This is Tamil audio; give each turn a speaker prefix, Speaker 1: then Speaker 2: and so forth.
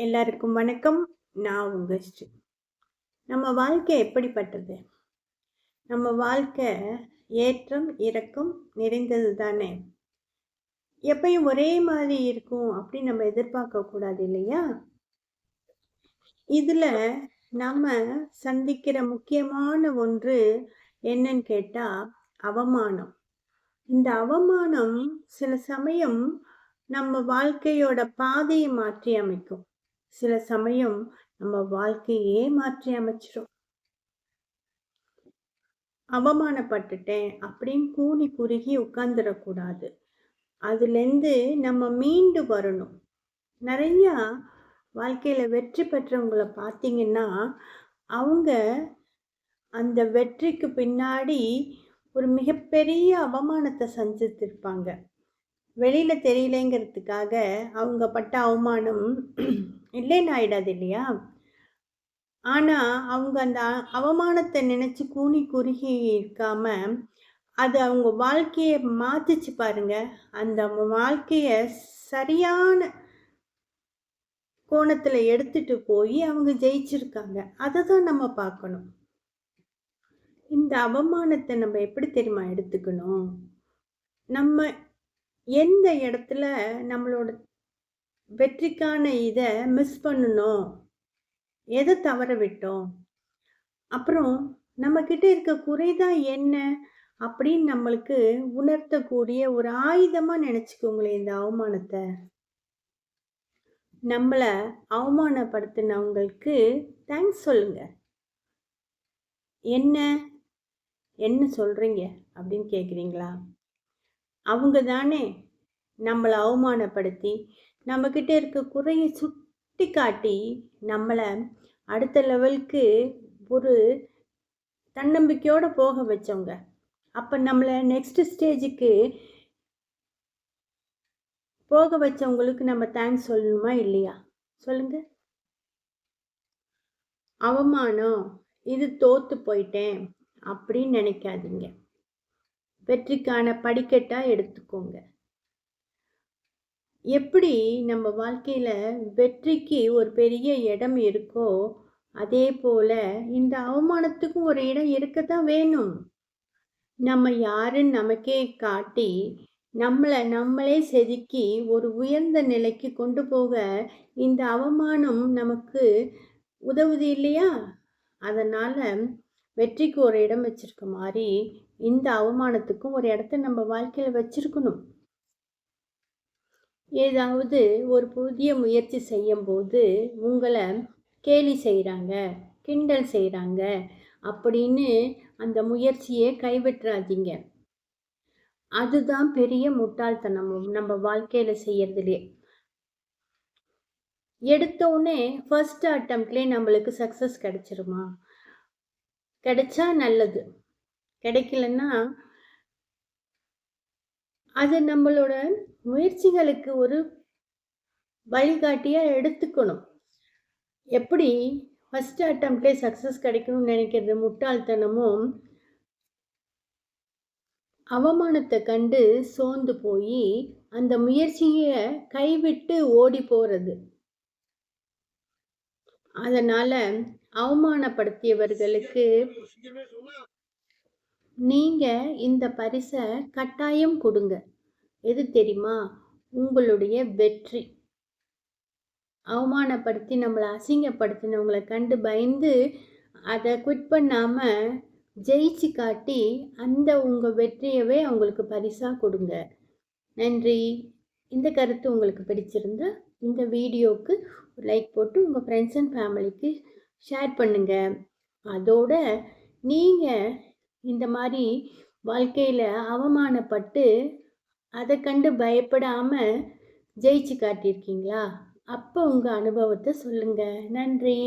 Speaker 1: எல்லாருக்கும் வணக்கம். நான் உங்கள் ஸ்ரீ. நம்ம வாழ்க்கை எப்படிப்பட்டது? நம்ம வாழ்க்கை ஏற்றம் இறக்கம் நிறைந்தது தானே? எப்பயும் ஒரே மாதிரி இருக்கும் அப்படின்னு நம்ம எதிர்பார்க்க கூடாது இல்லையா? இதில் நம்ம சந்திக்கிற முக்கியமான ஒன்று என்னன்னு கேட்டால் அவமானம். இந்த அவமானம் சில சமயம் நம்ம வாழ்க்கையோட பாதையை மாற்றி அமைக்கும். சில சமயம் நம்ம வாழ்க்கையே மாற்றி அமைச்சிரும். அவமானப்பட்டுட்டேன் அப்படின்னு கூனி குறுகி உட்காந்துடக்கூடாது அதுலேருந்து நம்ம மீண்டு வரணும். நிறையா வாழ்க்கையில் வெற்றி பெற்றவங்களை பார்த்தீங்கன்னா அவங்க அந்த வெற்றிக்கு பின்னாடி ஒரு மிகப்பெரிய அவமானத்தை சந்தித்திருப்பாங்க. வெளியில் தெரியலேங்கிறதுக்காக அவங்க பட்ட அவமானம் இல்லைன்னு ஆயிடாது இல்லையா? ஆனால் அவங்க அந்த அவமானத்தை நினச்சி கூனி குறுகி இருக்காமல் அது அவங்க வாழ்க்கையை மாற்றிச்சு பாருங்க. அந்த வாழ்க்கையை சரியான கோணத்தில் எடுத்துட்டு போய் அவங்க ஜெயிச்சிருக்காங்க. அதை தான் நம்ம பார்க்கணும். இந்த அவமானத்தை நம்ம எப்படி தெரியுமா எடுத்துக்கணும்? நம்ம எந்த இடத்துல நம்மளோட வெற்றிக்கான இதை மிஸ் பண்ணணும். எதை தவற விட்டோம்? அப்புறம் நம்மக்கிட்ட இருக்க குறைதான் என்ன? அப்படின்னு நம்மளுக்கு உணர்த்தக்கூடிய ஒரு ஆயுதமாக நினச்சிக்கோங்களேன் இந்த அவமானத்தை. நம்மளை அவமானப்படுத்தினவங்களுக்கு தேங்க்ஸ் சொல்லுங்க. என்ன? என்ன சொல்கிறீங்க அப்படின்னு கேட்குறீங்களா அவங்க தானே நம்மளை அவமானப்படுத்தி நம்மக்கிட்ட இருக்க குறையை சுட்டி காட்டி நம்மளை அடுத்த லெவலுக்கு ஒரு தன்னம்பிக்கையோடு போக வச்சவங்க. அப்போ நம்மளை நெக்ஸ்ட் ஸ்டேஜுக்கு போக வச்சவங்களுக்கு நம்ம தேங்க்ஸ் சொல்லணுமா இல்லையா? சொல்லுங்க. அவமானம் இது தோத்து போயிட்டேன் அப்படின்னு நினைக்காதீங்க. வெற்றிக்கான படிக்கட்டாக எடுத்துக்கோங்க. எப்படி நம்ம வாழ்க்கையில் வெற்றிக்கு ஒரு பெரிய இடம் இருக்கோ அதே போல் இந்த அவமானத்துக்கும் ஒரு இடம் இருக்க தான் வேணும். நம்ம யாருன்னு நமக்கே காட்டி நம்மளை நம்மளே செதுக்கி ஒரு உயர்ந்த நிலைக்கு கொண்டு போக இந்த அவமானம் நமக்கு உதவுது இல்லையா? அதனால் வெற்றிக்கு ஒரு இடம் வச்சிருக்க மாதிரி இந்த அவமானத்துக்கும் ஒரு இடத்த நம்ம வாழ்க்கையில் வச்சிருக்கணும். ஏதாவது ஒரு புதிய முயற்சி செய்யும்போது உங்களை கேலி செய்கிறாங்க கிண்டல் செய்கிறாங்க அப்படின்னு அந்த முயற்சியை கைவிட்டுறாதீங்க. அதுதான் பெரிய முட்டாள்தனம் நம்ம வாழ்க்கையில் செய்யறதுலே. எடுத்தோடனே ஃபர்ஸ்ட் அட்டம்ப்ட்லே நம்மளுக்கு சக்ஸஸ் கிடைச்சிருமா? கிடைச்சா நல்லது. கிடைக்கலன்னா அது நம்மளோட முயற்சிகளுக்கு ஒரு வழிகாட்டியாக எடுத்துக்கணும். எப்படி? ஃபஸ்ட் அட்டம்ப்டே சக்ஸஸ் கிடைக்கணும்னு நினைக்கிறது முட்டாள்தனமும் அவமானத்தை கண்டு சோர்ந்து போய் அந்த முயற்சியை கைவிட்டு ஓடி போகிறது அதனால் அவமானப்படுத்தியவர்களுக்கு நீங்கள் இந்த பரிசை கட்டாயம் கொடுங்க. எது தெரியுமா? உங்களுடைய வெற்றி. அவமானப்படுத்தி நம்மளை அசிங்கப்படுத்தினவங்களை கண்டு பயந்து அதை குவிட் பண்ணாமல் ஜெயிச்சு காட்டி அந்த உங்கள் வெற்றியவே அவங்களுக்கு பரிசாக கொடுங்க. நன்றி. இந்த கருத்து உங்களுக்கு பிடிச்சிருந்தா இந்த வீடியோவுக்கு லைக் போட்டு உங்கள் ஃப்ரெண்ட்ஸ் அண்ட் ஃபேமிலிக்கு ஷேர் பண்ணுங்கள் அதோட நீங்கள் இந்த மாதிரி வாழ்க்கையில் அவமானப்பட்டு அதை கண்டு பயப்படாமல் ஜெயிச்சு காட்டியிருக்கீங்களா? அப்போ உங்கள் அனுபவத்தை சொல்லுங்கள் நன்றி.